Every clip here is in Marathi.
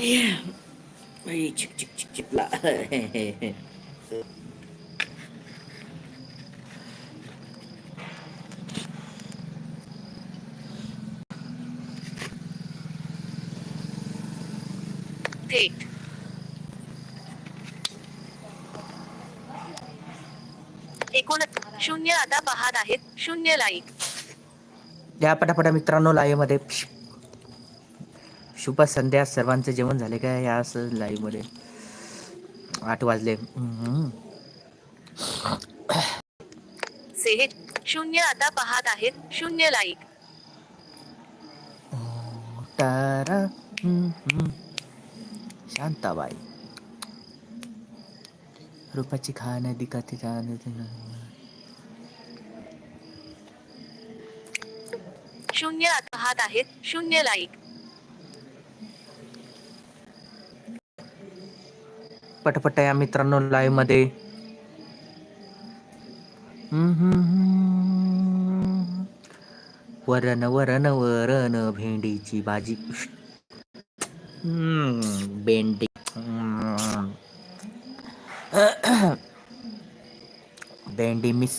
बाई, चिक चिक चिक चिकला थेट एकोण शून्य आता पाहत आहेत. शून्य लाईक या पटापटा मित्रांनो लाईव्हमध्ये. शुभ संध्या सर्वांचं जेवण झाले का या असं लाईव्हमध्ये? आठ वाजले. हम्म. सेहे शून्य आता पाहत आहेत शून्य लाईक तारा. शांताबाई. रूपाची खान दिखाती खान शून्य आता पाहत आहेत शून्य लाईक पटपट या मित्रांनो लाईव्हमध्ये. वरण वरण वरण भेंडीची भाजी. भेंडी. भेंडी मिस.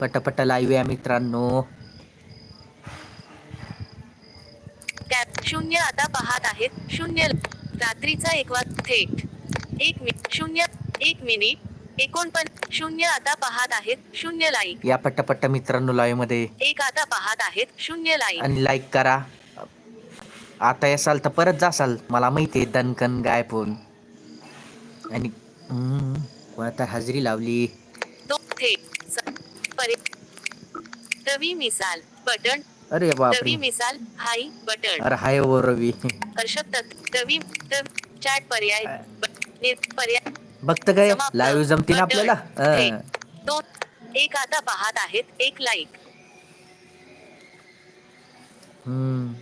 पटपट लाईव्ह या मित्रांनो कॅप शून्य पाहत आहेत. शून्य रात्रीचा एक वाज थेट. एक मिनिट शून्य एक मिनिट. एकोणपण शून्य आता पाहत आहेत. शून्य लाईक. या पट्टपट्ट मित्रांनो लाईव्हमध्ये एक आता पाहत आहेत. शून्य लाईक. आणि लाईक करा. आता येसाल तर परत जासाल. मला माहिती आहे दणकन गाय पण आणि हम्म, कोणा तर हजेरी लावली? थेट. स- परे रवी मिसाल बटन. अरे रवी बापरे मिसाल हाय बटन. अरे हाय ओ रवी. दत्त रवी चॅट पर्याय पर्याय. बघत काय. लाईव्ह जमते ना बटन. आपल्याला. दोन एक आता पाहत आहेत. एक लाईक हम्म.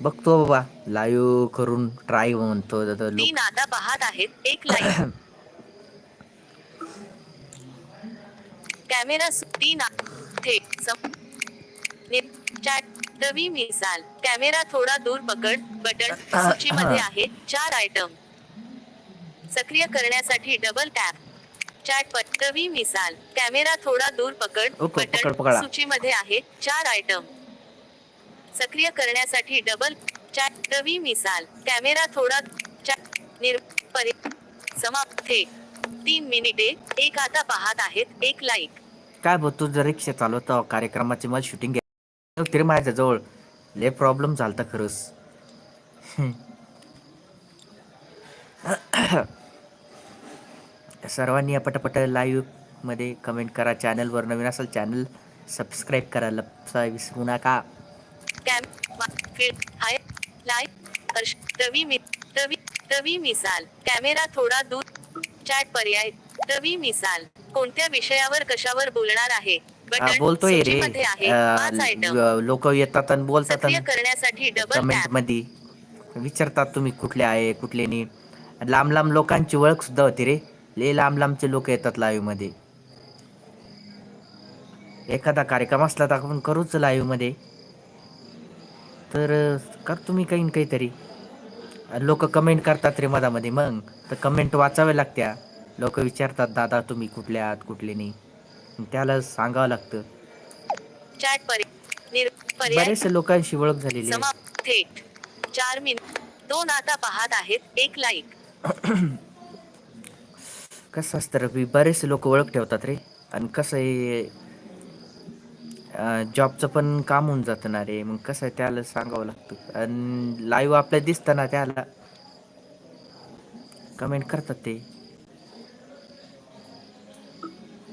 बघतो बाबा. लाईव्ह करून ट्राय म्हणतो. तीन आता पाहत आहेत. एक लाईक कॅमेरा तीन थेट चॅट रवी मिसाल. कॅमेरा थोडा दूर पकड. बटन सूचीमध्ये आहे. चार आयटम सक्रिय करण्यासाठी डबल टॅप चॅट पर रवी मिसाल. कॅमेरा थोडा दूर पकड. बटन. सूचीमध्ये आहे. चार आयटम सक्रिय करण्यासाठी डबल चॅट रवी मिसाल. कॅमेरा थोडा चॅट निर समाप्त तीन मिनिटे. एक आता पाहत आहेत. एक लाईक काय बघ तू जर रिक्षा चालवतो कार्यक्रमाची मला शूटिंग तरी माझ्याजवळ? लय प्रॉब्लेम झालता खरंच. सर्वांनी या पटापट लाईव्हमध्ये कमेंट करा चॅनलवर नवीन असेल चॅनल सबस्क्राईब करायला विसरू नका. कॅम रवी मि मिसाल. कॅमेरा थोडा दूर चॅट पर्याय रवी मिसाल. कोणत्या विषयावर कशावर बोलणार आहे? बटन बोलतोय रे. सूचीमध्ये आहे पाच आयटम लोक येतात आणि बोलतात सक्रिय करण्यासाठी डबल कमेंट टॅपमध्ये विचारतात तुम्ही कुठले आहे कुठले नाही. लांब लांब लोकांची ओळख सुद्धा होती रे. लय लांब लांबचे लोक येतात लाईव्हमध्ये. एखादा कार्यक्रम असला तर आपण करूच लाईव्हमध्ये. तर अं, कर तुम्ही काही न काहीतरी. लोक कमेंट करतात रे मधामध्ये. मग तर कमेंट वाचाव्या लागत्या. लोक विचारतात दादा तुम्ही कुठले आहात कुठले नाही? त्याला सांगावं लागतं. बरेचसे लोकांशी ओळख झालेली आहे. चार मिनिट दोन आता पाहत आहेत एक लाईक कसं असतं रवी बरेचसे लोक ओळख ठेवतात रे. आणि कसं आहे जॉबचं पण काम होऊन जातं ना रे. मग कसं आहे त्याला सांगावं लागतं. आणि लाईव्ह आपल्या दिसतं ना त्याला कमेंट करतात ते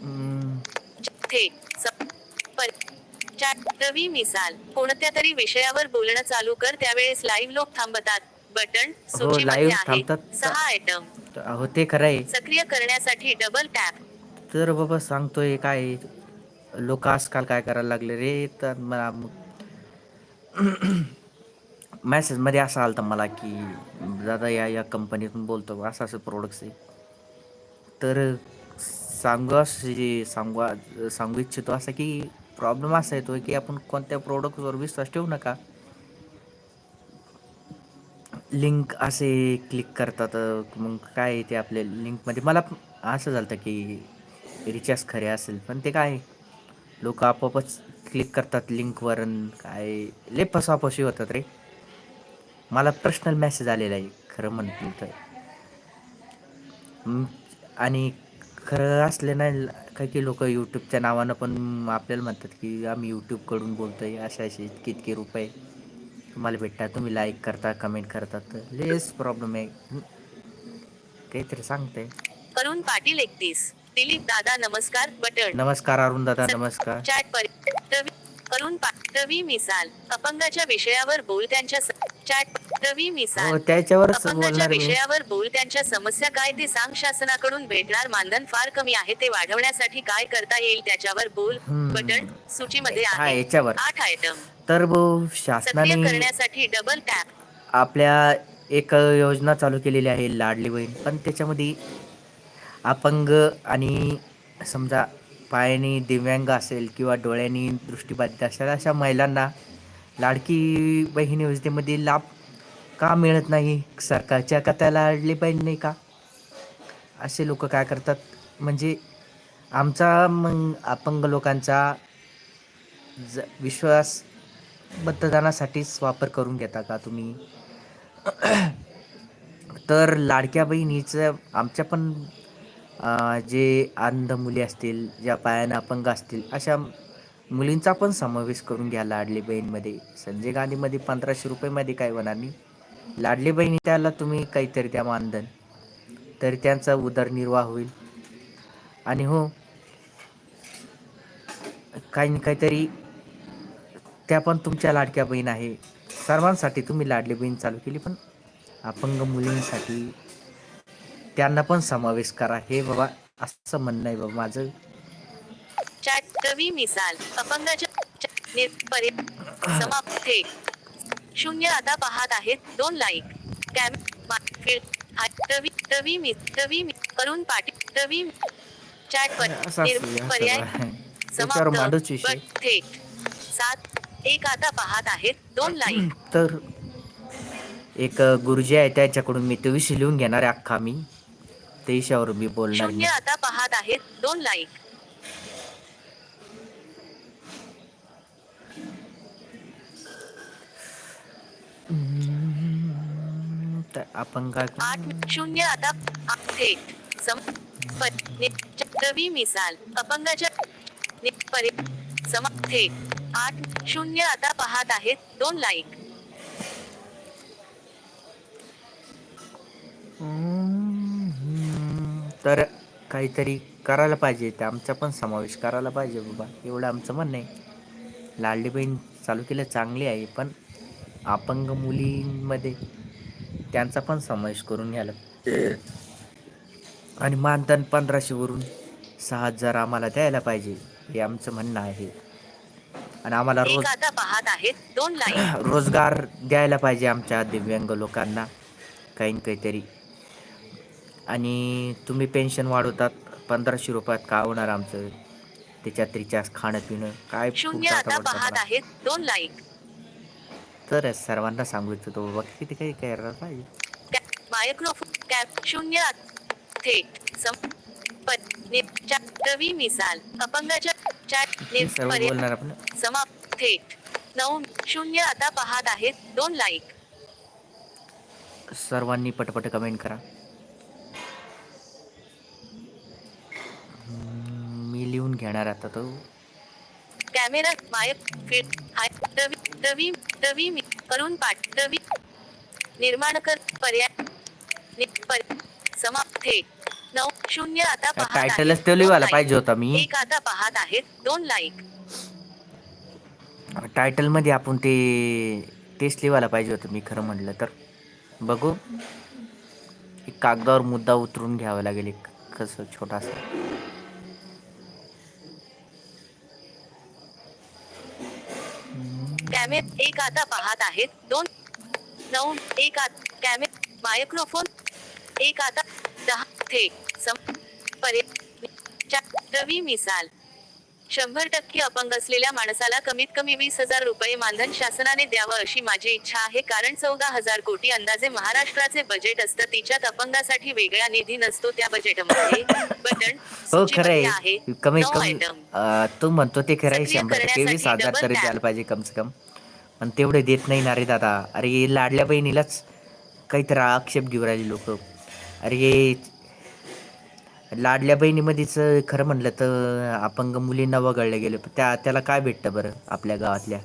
हम्म, थेट स- पर- चॅट रवी मिसाल. कोणत्या तरी विषयावर बोलणं चालू कर त्यावेळेस लाईव्ह लोक थांबतात. बटन सूचीमध्ये हो, live आहे. थांबतात. सहा आयटम तर हो ते खरं आहे. सक्रिय करण्यासाठी डबल टॅप तर बाबा सांगतोय काय? लोक आजकाल काय करायला लागले रे? तर मला मेसेजमध्ये असं आलं मला की दादा या या कंपनीतून बोलतो असं असं प्रोडक्ट्स आहे. तर सांगू अशी सांगू सांगू इच्छितो असा की प्रॉब्लेम असा येतो की आपण कोणत्या प्रोडक्टवर विश्वास ठेवू नका. लिंक असे क्लिक करतात मग काय आहे ते आपल्या लिंकमध्ये मला असं झालं होतं की रिचार्ज खरे असेल पण ते काय? लोक आपोआपच क्लिक करतात लिंकवर काय? लय फसवाफसवी होतात रे. मला पर्सनल मेसेज आलेला आहे खरं म्हणतील तर आणि खरं असले नाही काही काही लोक यूट्यूबच्या नावानं पण आपल्याला म्हणतात की आम्ही यूट्यूबकडून बोलतो आहे असे असे इतके इतके रुपये तुम्हाला भेटतात. तुम्ही लाईक करता कमेंट करतात लेस प्रॉब्लेम आहे. काहीतरी सांगते करून पाटील एकतीस दिलीप दादा नमस्कार बटन. नमस्कार अरुण दादा नमस्कार. चॅट पर रवी पा रवी मिसाल अपंगाच्या विषयावर बोल त्यांच्या चॅट रवी हो त्याच्यावरच अपंगाच्या बोलणार मी. विषयावर बोल त्यांच्या समस्या काय ते सांग शासनाकडून भेटणार मानधन फार कमी आहे ते वाढवण्यासाठी काय करता येईल त्याच्यावर बोल हम्म. बटन सूचीमध्ये हा आहे. याच्यावर. आठ आयटम तर भाऊ सक्रिय शासनाने करण्यासाठी डबल टॅप आपल्या एक योजना चालू केलेली आहे लाडली बहीण. पण त्याच्यामध्ये अपंग आणि समजा पायाने दिव्यांग असेल किंवा डोळ्यांनी दृष्टीबाधित असेल अशा महिलांना लाडकी बहीण योजनेमध्ये लाभ का मिळत नाही? सरकारच्या का त्याला लाडली बहीण नाही का? असे लोक काय करतात? म्हणजे आमचा मग अपंग लोकांचा ज विश्वास मतदानासाठीच वापर करून घेता का तुम्ही? तर लाडक्या बहिणीचं आमच्या पण जे अंध मुली असतील ज्या पायानं अपंग असतील अशा मुलींचा पण समावेश करून घ्या लाडली बहीणमध्ये. संजय गांधीमध्ये पंधराशे रुपयेमध्ये काय होणार नाही लाडली बहिणी त्याला तुम्ही काहीतरी द्या मानधन. तरी त्यांचा उदरनिर्वाह होईल. आणि हो काही ना काहीतरी त्या पण तुमच्या लाडक्या बहीण आहे. सर्वांसाठी तुम्ही लाडली बहीण चालू केली पण अपंग मुलींसाठी त्यांना पण समावेश करा. हे बाबा असं म्हणणं आहे बाबा माझं. चॅट रवी मिसाल समाप्त थेट शून्य आता पाहत आहेत दोन लाईक. कॅम रवी रवी मी रवी करून पाटील रवी चॅट पर्याय बट थेट सात एक आता पाहत आहेत दोन लाईक. तर एक गुरुजी आहे त्याच्याकडून मी तो विषय लिहून घेणार आहे अख्खा मी. त्या विषयावर मी बोलणार शून्य आता पाहत आहेत दोन लाईक. तर आपण काय? आठ शून्य आता थेट रवी मिसाल अपंगाच्या परि- थेट आठ शून्य आता पाहत आहेत दोन लाईक तर काहीतरी करायला पाहिजे. ते आमचा पण समावेश करायला पाहिजे बाबा. एवढं आमचं म्हणणं आहे. लाडली बहीण चालू केलं चांगली आहे. पण अपंग मुलींमध्ये त्यांचा पण समावेश करून घ्यायला. आणि मानधन पंधराशेवरून सहा हजार आम्हाला द्यायला पाहिजे हे आमचं म्हणणं आहे. आणि आम्हाला रोज पाहत आहेत दोन रोजगार द्यायला पाहिजे आमच्या दिव्यांग लोकांना काही न काहीतरी. आणि तुम्ही पेन्शन वाढवतात पंधराशे रुपयात का होणार आमचं? त्याच्यात रिचार्ज खाणं पिणं काय शून्य आता पाहत. आहेत दोन लाईक तर सर्वांना सांगू इच्छितो बाबा किती काही करायला पाहिजे. मायक्रोफोन कॅप शून्य थेट रवी मिसाल. अपंगाच्या चॅट बोलणार आपण. समाप्त. थेट नऊ शून्य आता पाहत आहेत दोन लाईक सर्वांनी पटपट कमेंट करा. मी लिहून घेणार आता तो. कॅमेरा मायक फील्ड हाय. रवी रवी रवी मी करून पाठ. रवी निर्माण कर पर्याय. समाप्त नऊ शून्य आता टायटलच तो लाईक. पाहिजे होता मी. एक आता पाहत आहेत. दोन लाईक टायटलमध्ये आपण ते टेस्ट लिहायला पाहिजे होतं मी खरं म्हटलं तर. बघू. एक कागदावर मुद्दा उतरून घ्यावा लागेल एक कसं छोटासा. कॅमे एक आता पाहत आहेत. दोन नऊ एक आत कॅमे मायक्रोफोन एक आता दहा थे सम परे रवी मिसाल. शंभर टक्के अपंग असलेल्या माणसाला कमीत कमी वीस हजार रुपये मानधन शासनाने द्यावं अशी माझी इच्छा आहे. कारण चौदा हजार कोटी अंदाजे महाराष्ट्राचे बजेट असतं. तिच्यात अपंगासाठी वेगळा निधी नसतो त्या बजेटमध्ये बटन हो खरं सूचीमध्ये आहे. कमी item. अं, तू म्हणतो ते खरं आहे सक्रिय शंभर टक्के करण्यासाठी वीस हजार double तरी tap. द्यायला पाहिजे कम से कम. पण तेवढे देत नाही ना रे दादा. अरे लाडल्या बहिणीलाच काहीतरी आक्षेप घेऊ राहिले लोक. अरे लाडल्या बहिणीमध्येच खरं म्हणलं तर अपंग मुलींना वगळले गेले. त्या त्याला काय भेटतं बरं आपल्या गावातल्या?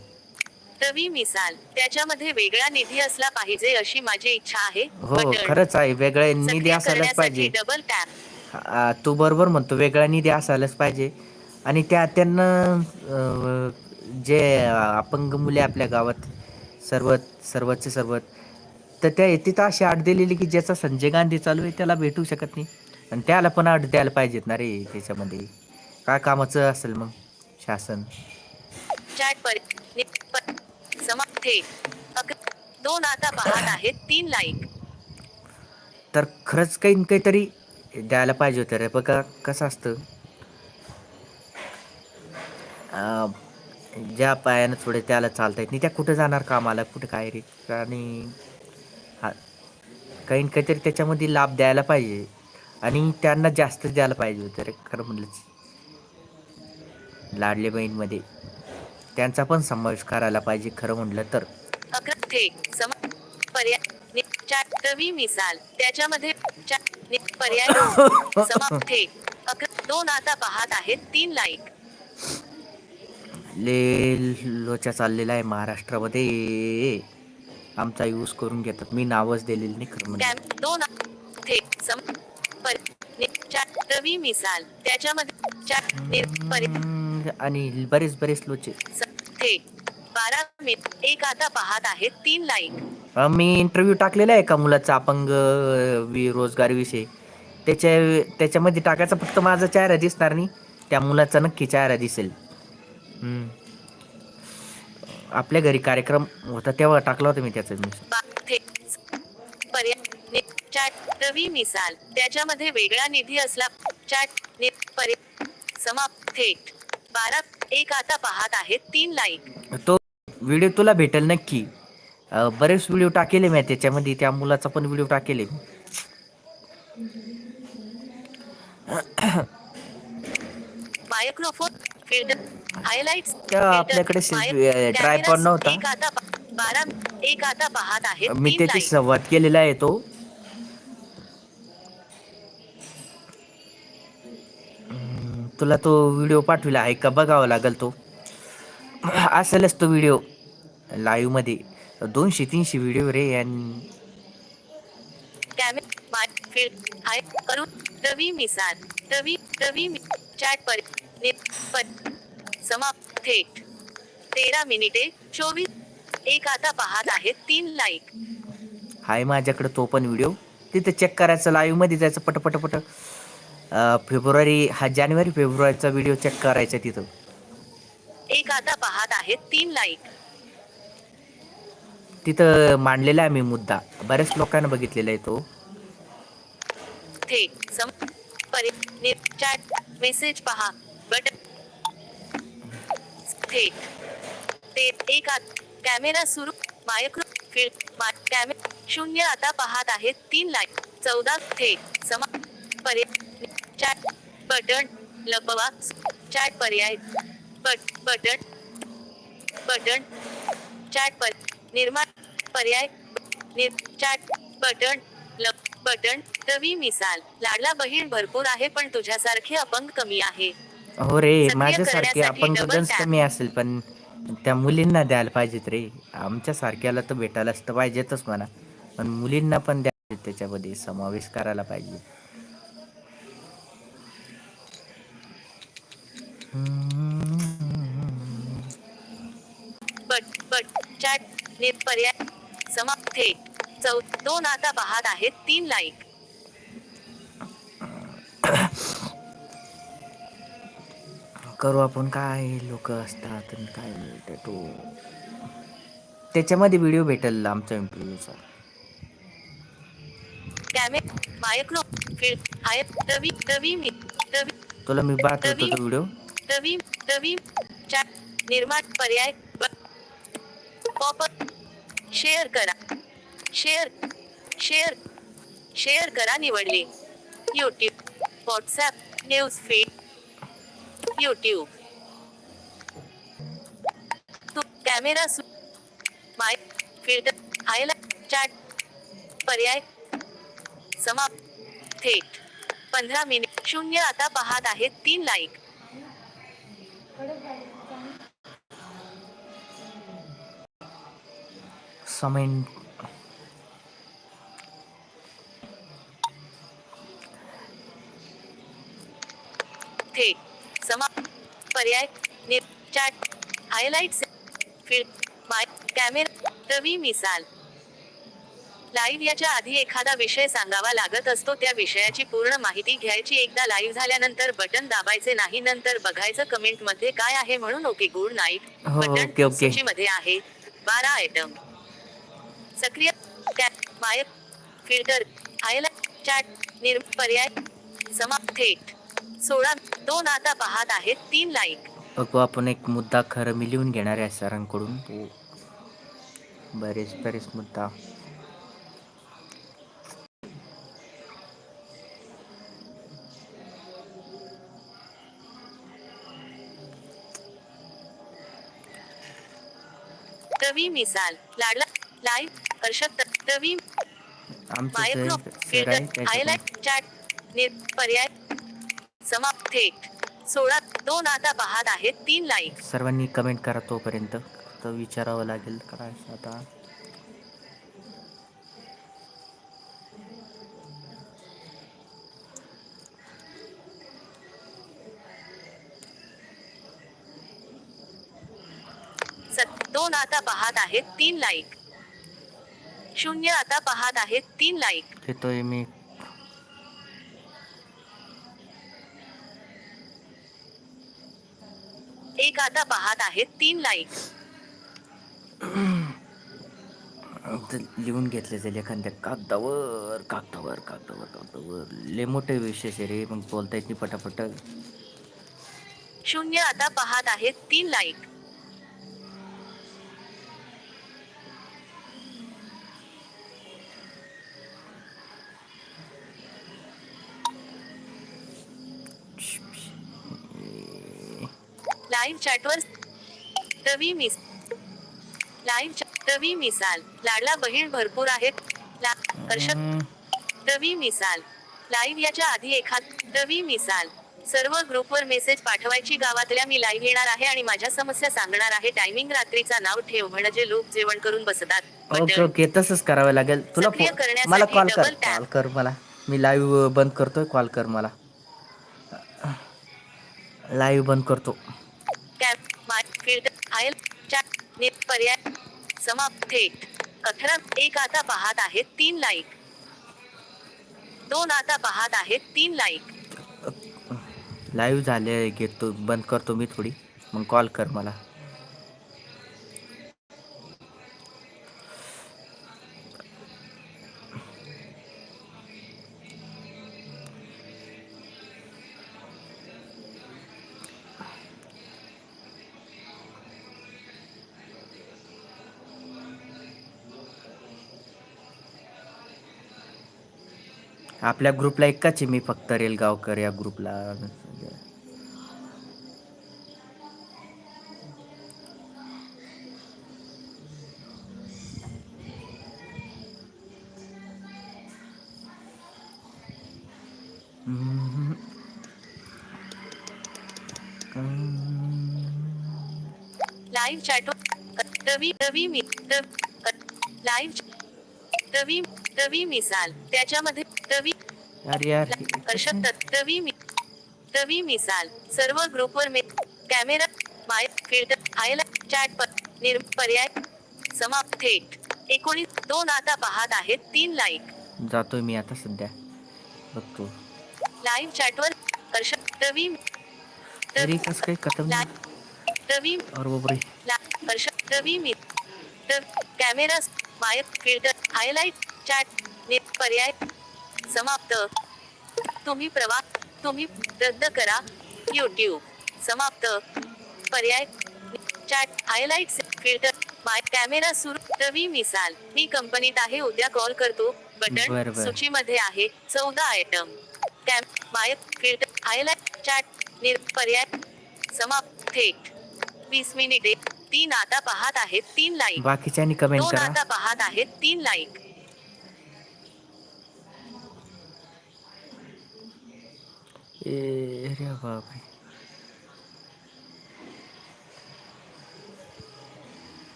रवी मिसाल त्याच्यामध्ये वेगळा निधी असला पाहिजे अशी माझी इच्छा आहे. हो खरंच आहे. वेगळे निधी सक्रिय असायलाच पाहिजे. डबल टॅप आ, तू बरोबर म्हणतो वेगळा निधी असायलाच पाहिजे. आणि त्या त्यांना अं, जे अपंग मुले आपल्या गावात सर्व सर्वचे सर्व तर त्या तिथं अशी आठ दिलेली की ज्याचा संजय गांधी चालू आहे त्याला भेटू शकत नाही. आणि त्याला पण आठ द्यायला पाहिजेत ना रे त्याच्यामध्ये. काय कामाचं असेल मग शासन? चॅट पर नि- पर- समाप्त. अक- दोन आता पाहत आहेत तीन लाईक तर खरंच काही न काहीतरी द्यायला पाहिजे होतं रे. बघा कसं असतं. अं, ज्या पायानं थोडे त्याला चालता येत नाही त्या कुठं जाणार कामाला? कुठं काय रे? आणि हा काही न काहीतरी त्याच्यामध्ये लाभ द्यायला पाहिजे. आणि त्यांना जास्त द्यायला पाहिजे होतं रे खरं म्हणलंच लाडले बहीणमध्ये त्यांचा पण समावेश करायला पाहिजे खरं म्हणलं तर. पर्याय मिसाल. त्याच्यामध्ये पर्याय दोन आता पाहत आहेत तीन लाईक ले लोचा चाललेला आहे महाराष्ट्रामध्ये. आमचा यूज करून घेतात. मी नावच दिलेलं नाही खरं दोन रवी मिसाल. त्याच्यामध्ये आणि बरेच बरेच लोचे. बारा मिनिट एक आता पाहत आहेत तीन लाईक. मी इंटरव्ह्यू टाकलेला आहे का मुलाचा अपंग अं, वि रोजगारविषयी त्याच्या त्याच्यामध्ये टाकायचा फक्त माझा चेहरा दिसणार नाही. त्या मुलाचा नक्की चेहरा दिसेल. आपल्या घरी कार्यक्रम होता तेव्हा टाकला होता मी त्याचा. मी चॅट रवी मिसाल. त्याच्यामध्ये वेगळा निधी असला चॅट पर्याय समाप्त. थेट बारा एक आता पाहत आहेत तीन लाईक. तो व्हिडिओ तुला भेटेल नक्की. अं, बरेच व्हिडिओ टाकेले मी त्याच्यामध्ये त्या मुलाचा पण व्हिडिओ टाकेले मायक्रोफोन फिल्टर हायलाइट्स त्या आपल्याकडे selfie- tripod नव्हता. एक आता पा- बारा एक आता पाहत आहेत मी तीन त्याची लाईक. संवाद केलेला आहे तो. तुला तो व्हिडिओ पाठविला आहे का? बघावा लागेल तो. असेलच तो व्हिडिओ. लाईव्हमध्ये. दोनशे तीनशे व्हिडिओ रे आणि हाय रवी मिसाल. रवी रवी मि- चॅट पर समाप्त थेट तेरा मिनिटे चोवीस. एक आता पाहत आहेत तीन लाईक आहे माझ्याकडे तो पण व्हिडिओ. तिथं चेक करायचं लाईव्हमध्ये जायचं पट पट पट फेब्रुवारी हा जानेवारी फेब्रुवारीचा व्हिडिओ चेक करायचा तिथं. एक आता पाहत आहेत तीन लाईक तिथं मांडलेला आहे मी मुद्दा. बऱ्याच लोकांना बघितलेला आहे तो. थेट सम परि नि- चॅट मेसेज पहा. बटन थेट ते एक आत कॅमेरा सुरू मायक्रो मा- कॅमे शून्य आता पाहत आहेत तीन लाईक चौदा थेट समा पर्याय चॅट बटन लपवा. चॅट पर्याय. बट बटन बटन चॅट पर निर्माण पर्याय निर चॅट बटन लप बटन रवी मिसाल. लाडला बहीण भरपूर आहे पण तुझ्यासारखे अपंग कमी आहे. हो रे सक्रिय माझ्यासारखे करण्यासाठी आपण double गंज tap. कमी असेल पण त्या मुलींना द्यायला पाहिजेत रे. आमच्या सारख्याला तर भेटायलाच तर पाहिजेतच म्हणा. पण मुलींना पण द्या त्याच्यामध्ये समावेश करायला पाहिजे. बट बट चॅट निर पर्याय समाप्त. चौ दोन आता पाहत आहेत तीन लाईक करू आपण काय? लोक असतात आणि काय टॅटू त्याच्यामध्ये व्हिडिओ भेटेल आमचा इंटरव्ह्यूचा कॅमे मायक्रो फील्ड हाय रवी रवी मी रवी तुला मी पाठवतो तो व्हिडिओ रवी रवी चॅट निर्माण पर्याय पॉप शेअर करा. शेअर शेअर शेअर करा निवडले. YouTube WhatsApp news feed YouTube तू कॅमेरा सु माय फिल्टर हायलाइट चॅट पर्याय समाप्त. थेट पंधरा मिनिट शून्य आता पाहत आहेत तीन लाईक समय थे समाप्त पर्याय निर्चाट highlight highlights field my camera Ravi Misal. Live याच्या आधी एखादा विषय सांगावा लागत असतो त्या विषयाची पूर्ण माहिती घ्यायची. एकदा लाईव्ह झाल्यानंतर बटन दाबायचे नाही नंतर बघायचं कमेंटमध्ये काय आहे म्हणून. Okay good night. हो, बटन ओके. सूचीमध्ये आहे. बारा आयटम सक्रिय माय फिल्टर हायलाइट चॅट निर् पर्याय समाप्त. थेट सोळा दोन आता पाहत आहेत तीन लाईक बघू आपण एक मुद्दा खरं मी लिहून घेणार आहे सरांकडून. बरेच बरेच मुद्दा. रवी मिसाल. लाडला लाईव्ह हर्षद रवी आमचं माय जे ग्रुप सर आहे फिल्टर हायलाइट चॅट पर्याय समाप्त थेट सोळा दोन आता पाहत आहेत तीन लाईक सर्वांनी कमेंट करा तोपर्यंत. तर विचारावं लागेल करायचं आता सत दोन आता पाहत आहेत तीन लाईक शून्य आता पाहत आहेत तीन लाईक येतोय मी. एक आता पाहत आहेत तीन लाईक ते लिहून घेतले जाईल एखाद्या कागदावर कागदावर कागदावर कागदावर. लय मोठे विशेष आहे रे मग बोलता येत नाही पटापट. शून्य आता पाहत आहेत तीन लाईक लाईव्ह चॅटवर रवी मिस लाईव्ह रवी मिसाल लाडला बहीण भरपूर आहेत. हम्म, रवी मिसाल लाईव्ह याच्या आधी एखाद रवी मिसाल सर्व ग्रुपवर मेसेज पाठवायची गावातल्या मी लाईव्ह येणार आहे आणि माझ्या समस्या सांगणार आहे. टायमिंग रात्रीचा नाव ठेव म्हणजे लोक जेवण करून बसतात. ओके. ओके तसंच करावं लागेल. तुला मला कॉल कर. कॉल कर मला. मी लाईव्ह बंद करतोय कॉल कर मला. लाईव्ह बंद करतो. कॅप माय फील्ड आयल चॅट नेट पर्याय समाप्त. थेट अठरा एक आता पाहत आहेत तीन लाईक दोन आता पाहत आहेत तीन लाईक लाईव्ह झाले घेतो बंद करतो मी थोडी. मग कॉल कर मला. आपल्या ग्रुपला एकाच आहे मी फक्त रेलगावकर या ग्रुपला. Live chat Ravi Ravi live Ravi Ravi Misal. त्याच्यामध्ये रवी हर्षद रवी मी रवी मिसाल. सर्व ग्रुपवर मे camera my filter highlight chat पर निर पर्याय समाप्त थेट एकोणीस दोन आता पाहत आहेत. तीन लाईक जातोय मी आता सध्या. बघतो. लाईव्ह चॅटवर हर्षद रवी तरी कसं काही ला- रवी ला हर्षद रवी मी camera my filter highlight chat पर्याय समाप्त. तुम्ही प्रवास तुम्ही रद्द करा. यूट्यूब समाप्त. पर्याय chat highlight filter my camera सुरू. रवी मिसाल. मी कंपनीत आहे उद्या कॉल करतो. बटन. सूचीमध्ये आहे. चौदा item cam my filter highlight chat निर पर्याय समाप्त. थेट वीस मिनिटे तीन आता पाहत आहेत तीन लाईक बाकीच्यांनी कमेंट दोन करा. आता पाहत आहेत तीन लाईक अरे बापरे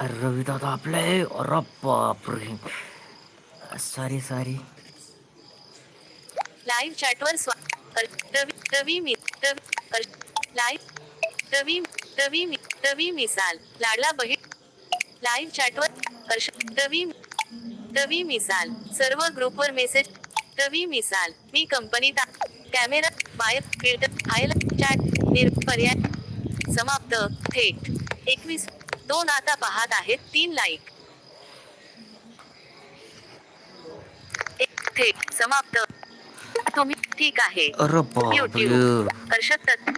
अरे रवी दादा आपले अरे बापरे सॉरी सॉरी लाईव्ह चॅटवर स्वा अर- रवी रवी मी रवी लाईव्ह रवी रवी मी रवी मिसाल लाडला बहीण लाईव्ह चॅटवर हर्ष रवी रवी मिसाल सर्व ग्रुपवर मेसेज रवी मिसाल मी कंपनीत आ- camera by filter highlight chat निर पर्याय समाप्त. थेट. एकवीस दोन आता पाहत आहेत. तीन लाईक थेट. समाप्त. तुम्ही ठीक आहे. YouTube. हर्षद दत्त